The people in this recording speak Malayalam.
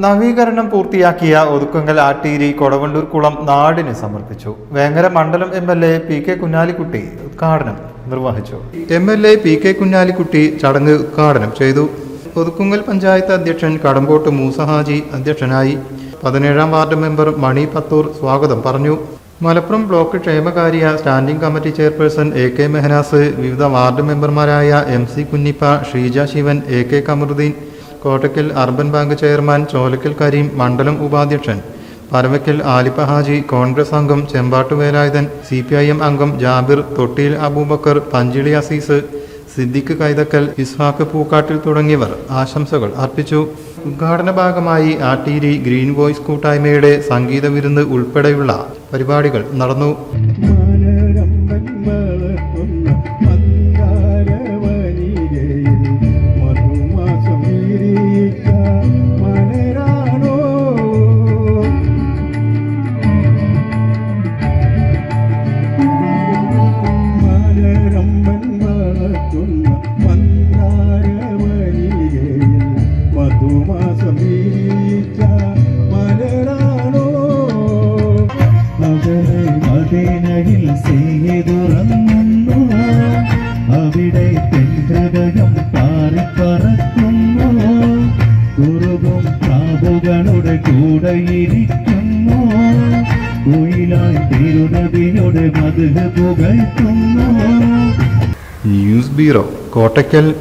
നവീകരണം പൂർത്തിയാക്കിയ ഒതുക്കങ്കൽ ആട്ടീരി കൊടവണ്ടൂർ കുളം നാടിന് സമർപ്പിച്ചു. വേങ്ങര മണ്ഡലം M L A P K Kunhalikutty ഉദ്ഘാടനം നിർവഹിച്ചു. M L A P K Kunhalikutty ചടങ്ങ് ഉദ്ഘാടനം ചെയ്തു. ഒതുക്കുങ്കൽ പഞ്ചായത്ത് അധ്യക്ഷൻ കടമ്പോട്ട് മൂസഹാജി അധ്യക്ഷനായി പതിനേഴാം വാർഡ് മെമ്പർ മണി പത്തൂർ സ്വാഗതം പറഞ്ഞു. മലപ്പുറം ബ്ലോക്ക് ക്ഷേമകാര്യ standing committee chairperson A K Mehnas വിവിധ വാർഡ് മെമ്പർമാരായ M C Kunhippa Sheeja Sivan A K Kamaruddin Kottakkal urban bank chairman Cholakkal Kareem മണ്ഡലം ഉപാധ്യക്ഷൻ. പരവയ്ക്കൽ ആലിപ്പ ഹാജി കോൺഗ്രസ് അംഗം Chembattu Velayudhan C P I M അംഗം ജാബിർ തൊട്ടിയിൽ അബൂബക്കർ പഞ്ചിളി അസീസ് സിദ്ദിഖ് കൈതക്കൽ ഇസ്ഹാഖ് പൂക്കാട്ടിൽ തുടങ്ങിയവർ ആശംസകൾ അർപ്പിച്ചു. ഉദ്ഘാടന ഭാഗമായി ആട്ടീരി ഗ്രീൻ വോയ്സ് കൂട്ടായ്മയുടെ സംഗീത വിരുന്ന് ഉൾപ്പെടെയുള്ള പരിപാടികൾ നടന്നു. മദീനയിൽ സേതുറങ്ങുന്നു അവിടെ തെൻഹൃദയം പാറിപ്പറക്കുന്നു. കുറുകും പ്രാവുകളുടെ കൂടെയിരിക്കുന്നു. കുയിലായി തിരുനദിയുടെ മധു പുകഴ്ത്തുന്നു. News bureau Kottakkal